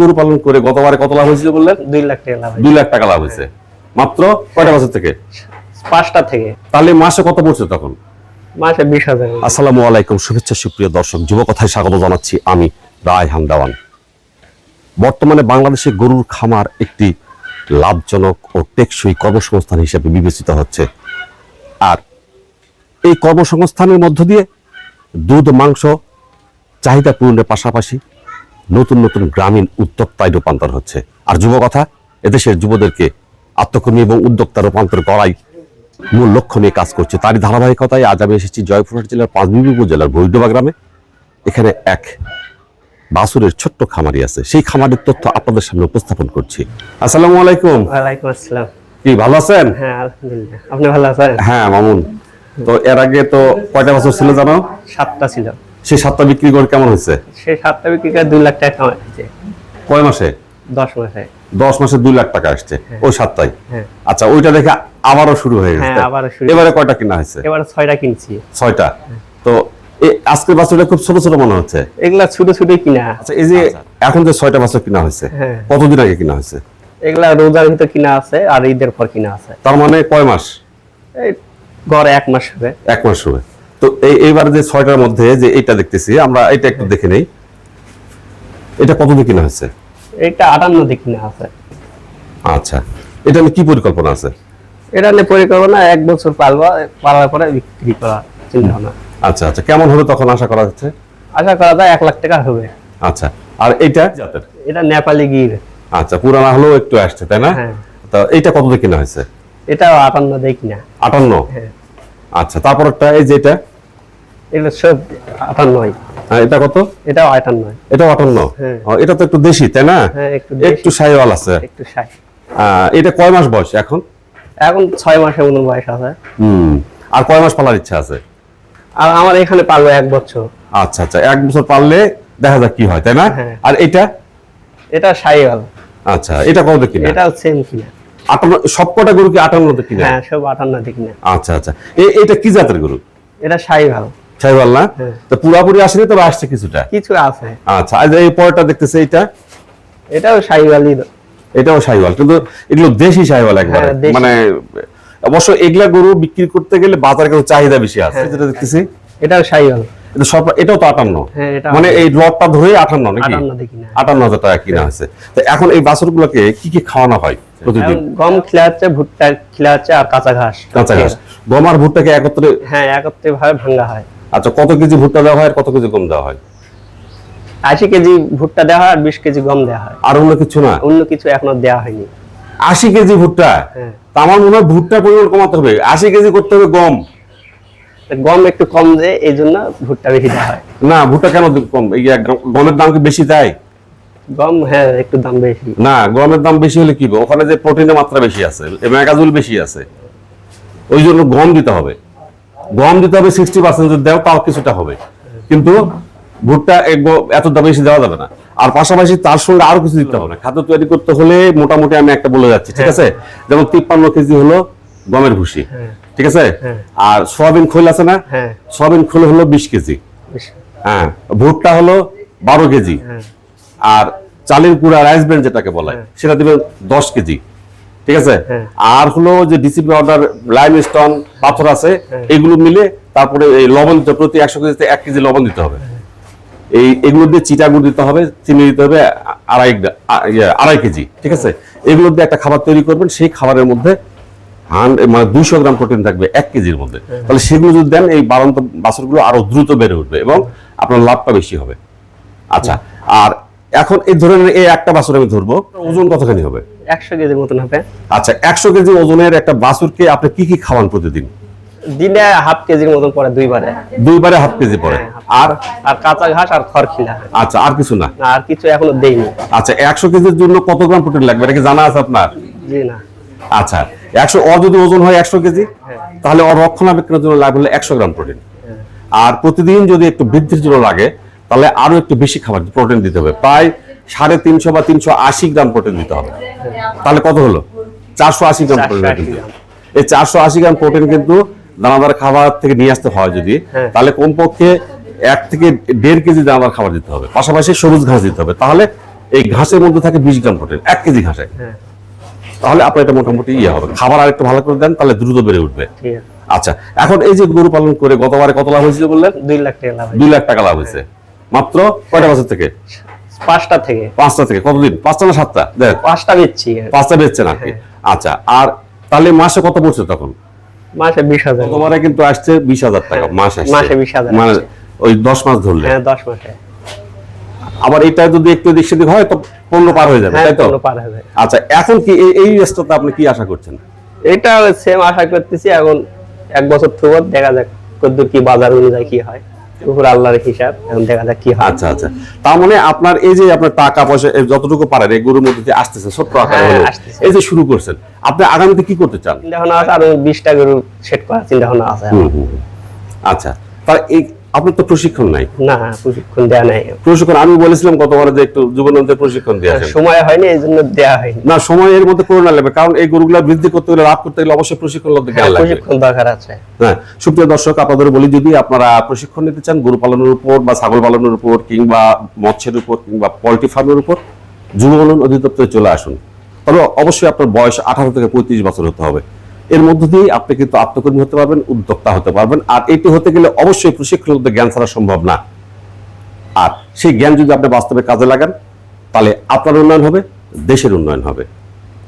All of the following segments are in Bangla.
গরু পালন করে গতবারে কত লাভ হয়েছিল বললেন? দুই লাখ টাকা লাভ হয়েছে। দুই লাখ টাকা লাভ হয়েছে। মাত্র কয়টা বছর থেকে? পাঁচটা থেকে। তাহলে মাসে কত পড়ছে তখন? মাসে বিশ হাজার আসসালামু আলাইকুম শুভেচ্ছা সুপ্রিয় দর্শক যুবকথায় স্বাগত জানাচ্ছি আমি রায় হান্দাওয়ান বর্তমানে বাংলাদেশে গরুর খামার একটি লাভজনক ও টেকসই কর্মসংস্থান হিসেবে বিবেচিত হচ্ছে। আর এই কর্মসংস্থানের মধ্য দিয়ে দুধ মাংস চাহিদা পূরণের পাশাপাশি নতুন নতুন গ্রামীণ উদ্যোক্তায় রূপান্তর হচ্ছে। আর যুবকথা এদেশের যুবদেরকে আত্মকর্মী এবং উদ্যোক্তা রূপান্তর করাই মূল লক্ষ্য নিয়ে কাজ করছে। তারই ধারাবাহিকতায় আজ আমি এসেছি জয়পুরহাট জেলার পাঁচবিবি উপজেলার বৈডবা গ্রামে। এখানে এক বাসুরের ছোট্ট খামারি আছে। সেই খামারের তথ্য আপনাদের সামনে উপস্থাপন করছি। আসসালামু আলাইকুম। ওয়ালাইকুম আসসালাম। কি ভালো আছেন? হ্যাঁ আলহামদুলিল্লাহ। আপনি ভালো আছেন? হ্যাঁ মামুন। তো এর আগে তো কয়টা বছর ছিল জানো? সাতটা ছিল। সেই সাতটা বিক্রি করে কেমন হয়েছে? সেই সাতটা বিক্রি করে দুই লাখ টাকা কামাইছে কয় মাসে? দশ মাসে। দশ মাসে দুই লাখ টাকা আসছে ওই সাতটাই হ্যাঁ। আচ্ছা ওইটা দেখে আবারও শুরু হয়ে গেছে হ্যাঁ। এবারে কয়টা কিনা হয়েছে? এবার ছয়টা কিনছি। ছয়টা? তো এই আজকের বাছুরটা খুব ছোট ছোট মনে হচ্ছে? এগুলা ছোট ছোট কিনা। আচ্ছা এই যে এখন যে ছয়টা বাছুর কিনা হয়েছে হ্যাঁ। কতদিন আগে কিনা হয়েছে? এগুলা রোজার ভিতর কিনা আছে আর ঈদের পর কিনা আছে। তার মানে কয় মাস? এই গড়ে এক মাস হবে। এক মাস হবে। তো এইবার যে ছয়টার মধ্যে যে এইটা দেখতেছি আমরা এটা একটু দেখে নেই। এটা কতদিন কিনা হয়েছে? এটা আটান্ন দিয়ে কিনা আছে আচ্ছা। এটা নিয়ে কি পরিকল্পনা আছে? এটা নিয়ে পরিকল্পনা এক বছর পালবা পালার পরে বিক্রি করা চিন্তা ভাবনা। আচ্ছা আচ্ছা। কেমন হবে তখন আশা করা যাচ্ছে আশা করা যায় এক লাখ টাকা হবে। আচ্ছা। আর এটা জাতের এটা নেপালি গির। আচ্ছা পুরানা হলেও একটু আসছে তাই না? হ্যাঁ। তা এইটা কত দিয়ে কিনা হয়েছে? এটা আটান্ন দিয়ে কিনা। আটান্ন? হ্যাঁ। আচ্ছা তারপর একটা এই যে এটা? এগুলো সব আটান্নই এটা কত? এটাও আটান্নই এটাও আটান্ন? হ্যাঁ। এটা তো একটু দেশি তাই না? হ্যাঁ একটু সাইওয়াল আছে। একটু এটা কয় মাস বয়স এখন? এখন ছয় মাসের মতন বয়স আছে। হুম। আর কয় মাস পালার ইচ্ছা আছে? আর আমার এখানে পারব এক বছর। আচ্ছা আচ্ছা এক বছর পারলে দেখা যাক কি হয় তাই না? হ্যাঁ। আর এটা? এটা সাইওয়াল। আচ্ছা এটা কত কিনা? এটাও সেম কিনা। আটান্ন সবকটা গরু কি আটান্নতে কিনা? হ্যাঁ সব আটান্ন দিয়ে কিনা। আচ্ছা আচ্ছা। এটা কি জাতের গরু? এটা সাইওয়াল। না? হ্যাঁ। তো পুরাপুরি আসেনি তবে আসছে কিছুটা? কিছু আছে। আচ্ছা আর এই পরেরটা দেখতেছে এটা এটাও এটাও কিন্তু এগুলো দেশি একবারে। হ্যাঁ, মানে অবশ্য এগুলা গরু বিক্রি করতে গেলে বাজারে কিন্তু চাহিদা বেশি আছে হ্যাঁ। যেটা দেখতেছি। এটাও এটা সব এটাও তো আটান্ন। মানে এই লটটা ধরে আটান্ন নাকি? আটান্ন হাজার টাকা কিনা হয়েছে তো এখন এই বাছুরগুলোকে কি কি খাওয়ানো হয় প্রতিদিন? গম খিলা হচ্ছে ভুট্টা খিলা হচ্ছে আর কাঁচা ঘাস। কাঁচা ঘাস। গম আর ভুট্টাকে একত্রে হ্যাঁ একত্রে ভাবে ভাঙ্গা হয়। আচ্ছা কত কেজি ভুট্টা দেওয়া হয় আর কত কেজি গম দেওয়া হয়? আশি কেজি ভুট্টা দেওয়া হয় আর বিশ কেজি গম দেওয়া হয়। আর অন্য কিছু না? অন্য কিছু এখনও দেওয়া হয়নি। আশি কেজি ভুট্টা? হ্যাঁ। তা আমার মনে হয় ভুট্টার পরিমাণ কমাতে হবে। আশি কেজি করতে হবে গম। গম একটু কম যে এই জন্য ভুট্টা বেশি দেওয়া হয়। না ভুট্টা কেন কম? এই গমের দাম কি বেশি তাই? গম হ্যাঁ একটু দাম বেশি। না গমের দাম বেশি হলে কি হবে? ওখানে যে প্রোটিনের মাত্রা বেশি আছে ম্যাগাজুল বেশি আছে ওই জন্য গম দিতে হবে। গম দিতে হবে সিক্সটি পার্সেন্ট যদি দেও তাও কিছুটা হবে। কিন্তু ভুট্টা এক এত দাম বেশি দেওয়া যাবে না। আর পাশাপাশি তার সঙ্গে আরও কিছু দিতে হবে না। খাদ্য তৈরি করতে হলে মোটামুটি আমি একটা বলে যাচ্ছি ঠিক আছে? যেমন তিপ্পান্ন কেজি হলো গমের ভুসি হ্যাঁ। ঠিক আছে? হ্যাঁ। আর সোয়াবিন খোল আছে না? হ্যাঁ। সোয়াবিন খোল হলো বিশ কেজি। হ্যাঁ। ভুট্টা হলো বারো কেজি। হ্যাঁ। আর চালের গুঁড়া রাইস ব্র্যান্ড যেটাকে বলা হয়। সেটা দিবেন দশ কেজি। ঠিক আছে? হ্যাঁ। আর হলো যে ডিসিপি অর্ডার লাইম স্টোন পাথর আছে এগুলো মিলে তারপরে এই লবণ দিতে প্রতি একশো কেজিতে এক কেজি লবণ দিতে হবে। এই এগুলো দিয়ে চিটা গুড় দিতে হবে চিনি দিতে হবে আড়াই ইয়ে, আড়াই কেজি ঠিক আছে? এগুলো দিয়ে একটা খাবার তৈরি করবেন সেই খাবারের মধ্যে মানে দুইশো গ্রাম প্রোটিন থাকবে এক কেজির মধ্যে। তাহলে সেগুলো যদি দেন এই বাড়ন্ত বাছরগুলো আরও দ্রুত বেড়ে উঠবে এবং আপনার লাভটা বেশি হবে। আচ্ছা আর এখন এই ধরনের এই একটা বাছুর আমি ধরবো। ওজন কতখানি হবে? একশো কেজির মতন হবে। আচ্ছা একশো কেজি ওজনের একটা বাছুরকে আপনি কি কি খাওয়ান প্রতিদিন? দিনে হাফ কেজির মতন পরে দুইবারে। দুইবারে হাফ কেজি পরে আর? আর কাঁচা ঘাস আর খড় খিলা আচ্ছা আর কিছু না? আর কিছু এখনও দেইনি। আচ্ছা একশো কেজির জন্য কত গ্রাম প্রোটিন লাগবে? এটা কি জানা আছে আপনার? জি না। আচ্ছা একশো ওর যদি ওজন হয় একশো কেজি? তাহলে ওর রক্ষণাবেক্ষণের জন্য লাগবে একশো গ্রাম প্রোটিন। আর প্রতিদিন যদি একটু বৃদ্ধির জন্য লাগে তাহলে আরও একটু বেশি খাবার প্রোটিন দিতে হবে। প্রায় সাড়ে তিনশো বা তিনশো আশি গ্রাম প্রোটিন দিতে হবে। তাহলে কত হলো? চারশো আশি গ্রাম প্রোটিন 480 কিন্তু। এই চারশো আশি গ্রাম প্রোটিন কিন্তু দানাদার খাবার থেকে নিয়ে আসতে হয় যদি হ্যাঁ। তাহলে কমপক্ষে এক থেকে দেড় কেজি দানাদার খাবার দিতে হবে। পাশাপাশি সবুজ ঘাস দিতে হবে। তাহলে এই ঘাসের মধ্যে থাকে বিশ গ্রাম প্রোটিন এক কেজি ঘাসে। হ্যাঁ। তাহলে আপনার এটা মোটামুটি ইয়ে হবে। খাবার আর একটু ভালো করে দেন তাহলে দ্রুত বেড়ে উঠবে। আচ্ছা এখন এই যে গরু পালন করে গতবারে কত লাভ হয়েছিল বললেন? দুই লাখ টাকা লাভ দুই লাখ টাকা লাভ হয়েছে। মাত্র কয়টা বছর থেকে? পাঁচটা থেকে। পাঁচটা থেকে। কতদিন? পাঁচটা না সাতটা? দেখ। পাঁচটা বেচছি পাঁচটা বেচছেন আর কি। আচ্ছা আর তাহলে মাসে কত পড়ছে তখন? মাসে বিশ হাজার। গতবারে কিন্তু আসছে বিশ হাজার টাকা। মাস আসছে। মাসে 20,000 মানে ওই দশ মাস ধরলে। হ্যাঁ দশ মাসে। আবার এটা যদি একটু এদিক সেদিক হয় তো পনেরো পার হয়ে যাবে হ্যাঁ তাই তো? পার হবে আচ্ছা এখন কি এই- রেস্টটাতে আপনি কি আশা করছেন? এটা সেম আশা করতেছি। এখন এক বছর থেকে দেখা যাক কদ্দুর কি বাজার অনুযায়ী কি হয়। উপর আল্লাহর হিসাব। এখন দেখা যাক কি হয়। আচ্ছা আচ্ছা। তার মানে আপনার এই যে আপনার টাকা পয়সা যতটুকু পারেন এই গরুর মধ্যে যে আসতেছে ছোট্ট আকারে হ্যাঁ। এই যে শুরু করছেন আপনি আগামীতে কি করতে চান? চিন্তা ভাবনা আছে আরও বিশটা গরু সেট করার চিন্তা ভাবনা আছে। আচ্ছা তার এই আপনার তো প্রশিক্ষণ নাই। না প্রশিক্ষণ দেওয়া নাই। প্রশিক্ষণ আমি বলেছিলাম গতবার যে একটু যুবনন্দের প্রশিক্ষণ দিয়ে সময় হয়নি এই জন্য দেওয়া হয়নি। না সময় এর মধ্যে করোনা লাগবে কারণ এই গরুগুলা বৃদ্ধি করতে গেলে লাভ করতে গেলে অবশ্যই প্রশিক্ষণ লাগবে। জ্ঞান প্রশিক্ষণ দরকার আছে। হ্যাঁ সুপ্রিয় দর্শক আপনাদের বলি যদি আপনারা প্রশিক্ষণ নিতে চান গরু পালনের উপর বা ছাগল পালনের উপর কিংবা মৎস্যের উপর কিংবা পোল্ট্রি ফার্মের উপর যুব অধিদপ্তরে চলে আসুন। তবে অবশ্যই আপনার বয়স আঠারো থেকে পঁয়ত্রিশ বছর হতে হবে। এর মধ্য দিয়ে আপনি কিন্তু আত্মকর্মী হতে পারবেন উদ্যোক্তা হতে পারবেন। আর এটি হতে গেলে অবশ্যই প্রশিক্ষণ জ্ঞান ছাড়া সম্ভব না। আর সেই জ্ঞান যদি আপনি বাস্তবে কাজে লাগান তাহলে আপনার উন্নয়ন হবে দেশের উন্নয়ন হবে।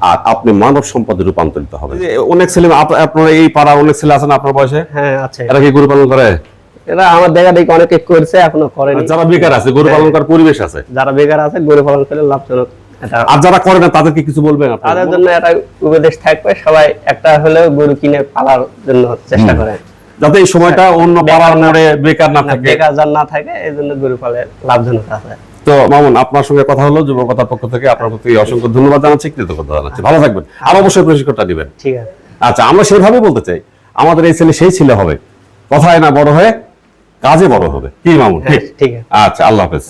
আর আপনি মানব সম্পদে রূপান্তরিত হবে অনেক ছেলে আপ- আপনার এই পাড়া অনেক ছেলে আছেন আপনার বয়সে? হ্যাঁ আছে। এরা কি গরু পালন করে? এরা আমার দেখা দেখি অনেকে করছে এখনও করেনি। যারা বেকার আছে গরু পালন করার পরিবেশ আছে? যারা বেকার আছে গরু পালন করে লাভজনক। আর যারা করে না তাদেরকে কিছু বলবেন আপনি? তাদের জন্য একটা উপদেশ থাকবে সবাই একটা হলেও গরু কিনে পালার জন্য চেষ্টা করে। যাতে এই সময়টা অন্য পাড়ার মোড়ে বেকার না থাকে। বেকার যার না থাকে এই জন্য গরু পালে লাভজনক আছে। তো মামুন আপনার সঙ্গে কথা হলো যুবকতার পক্ষ থেকে আপনার প্রতি অসংখ্য ধন্যবাদ জানাচ্ছি কৃতজ্ঞতা জানাচ্ছি। ভালো থাকবেন। আর অবশ্যই প্রশিক্ষণটা দিবেন ঠিক আছে। আচ্ছা আমরা সেইভাবে বলতে চাই আমাদের এই ছেলে সেই ছেলে হবে। কথায় না বড় হয়ে কাজে বড় হবে। কি মামুন? ঠিক হ্যাঁ, ঠিক আছে। আচ্ছা আল্লাহ হাফেজ।